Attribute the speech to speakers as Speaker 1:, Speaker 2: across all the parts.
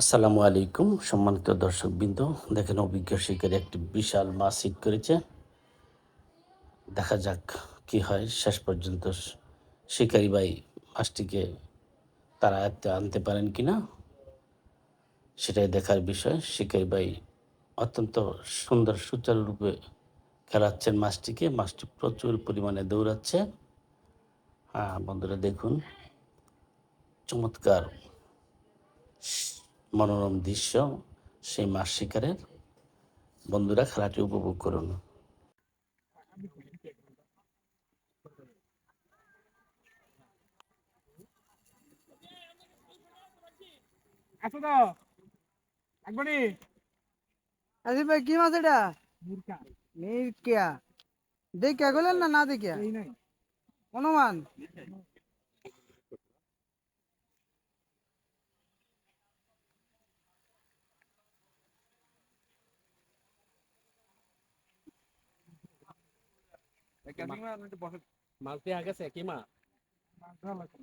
Speaker 1: আসসালামু আলাইকুম, সম্মানিত দর্শকবৃন্দ। দেখেন, অভিজ্ঞ শিকারী একটি বিশাল মাছ হিট করেছে। দেখা যাক কি হয়। শেষ পর্যন্ত শিকারী ভাই মাছটিকে তারা আয়ত্তে আনতে পারেন কি না, সেটাই দেখার বিষয়। শিকারী ভাই অত্যন্ত সুন্দর, সুচারুরূপে খেলাচ্ছেন মাছটিকে মাছটি প্রচুর পরিমাণে দৌড়াচ্ছে। হ্যাঁ বন্ধুরা দেখুন, চমৎকার মনোরম দৃশ্য সেই মাছ শিকারের বন্ধুরা খেলাটি উপভোগ করুন।
Speaker 2: আসো তো। একবারই।
Speaker 3: আসিফ ভাই কি মাছ এটা?
Speaker 2: মুরকা।
Speaker 3: দেখিয়া গেলেন না না দেখিয়া? অনুমান?
Speaker 4: মাছ দিয়ে গেছে কি মা মাছটা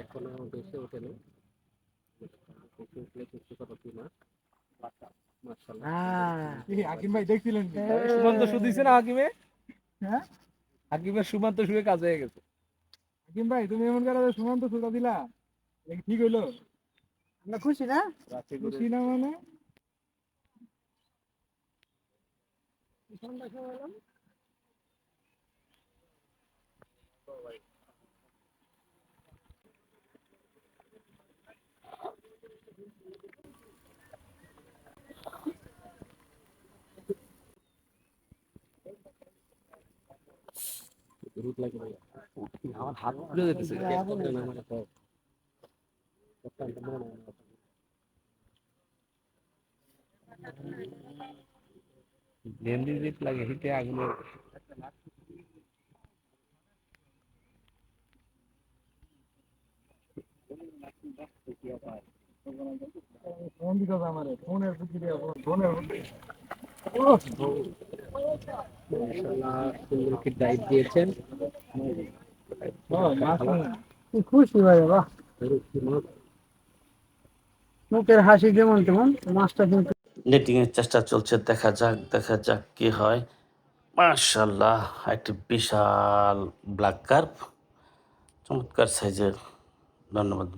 Speaker 4: এখনও বেশি ওঠেনি বেশি উঠলে কিছু কথা কি? মাছ
Speaker 3: হ্যাঁ
Speaker 2: হাকিম ভাই দেখছিলেন?
Speaker 5: সুমন্ত না হাকিমে?
Speaker 2: হ্যাঁ?
Speaker 5: হাকিমের সুমন্ত শুয়ে কাজ হয়ে গেছে।
Speaker 2: হাকিম ভাই তুমি এমন করে সুমন্ত সুতা দিলা? কি ঠিক হইল?
Speaker 3: আমরা খুশি না?
Speaker 2: খুশি না মানে?
Speaker 4: রুট লাগে ভাই। আমার হাত পুড়ে যেতেছে আমার হাত অত্যন্ত মনে হয় না।
Speaker 5: ভেন্ডি জিপ লাগে হিটে আগুনে
Speaker 2: ফোন দিতে হবে আমারে ফোনের বুদ্ধি দিয়ে ফোনের
Speaker 4: সুন্দর কি দিয়েছেন।
Speaker 3: খুশি ভাই বাহ। মুখের হাসি যেমন তেমন, মাছটা কিন্তু
Speaker 1: নেটিং এর চেষ্টা চলছে, দেখা যাক দেখা যাক কি হয়। মার্শাল্লাহ একটি বিশাল ব্ল্যাক কার্প চমৎকার সাইজের ধন্যবাদ।